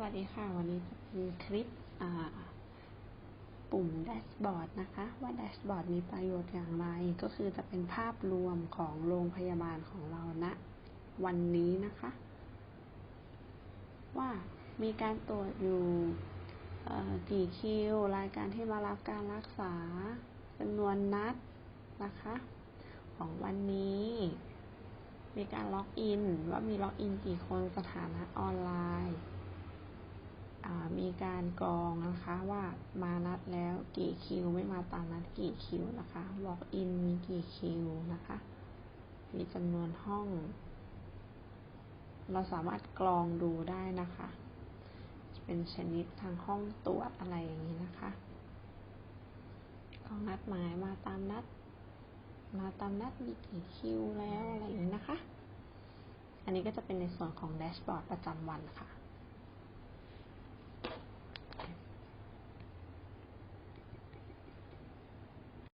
สวัสดีค่ะ วันนี้จะเป็นคลิปปุ่มแดชบอร์ดนะคะ ว่าแดชบอร์ดมีประโยชน์อย่างไร ก็คือจะเป็นภาพรวมของโรงพยาบาลของเราณนะวันนี้นะคะ ว่ามีการตรวจอยู่กี่คิว รายการที่มารับการรักษาจำนวนนัดนะคะ ของวันนี้มีการล็อกอิน ว่ามีล็อกอินกี่คนสถานะออนไลน์ การกรองนะคะว่ามานัดแล้วกี่คิว ไม่มาตามนัดกี่คิวนะคะล็อกอินมีกี่คิวนะคะ มีจำนวนห้อง เราสามารถกรองดูได้นะคะ เป็นชนิดทางห้องตรวจอะไรอย่างนี้นะคะกรองนัดหมายมาตามนัด มาตามนัดมีกี่คิวแล้วอะไรอย่างนี้นะคะ อันนี้ก็จะเป็นในส่วนของแดชบอร์ดประจำวันค่ะ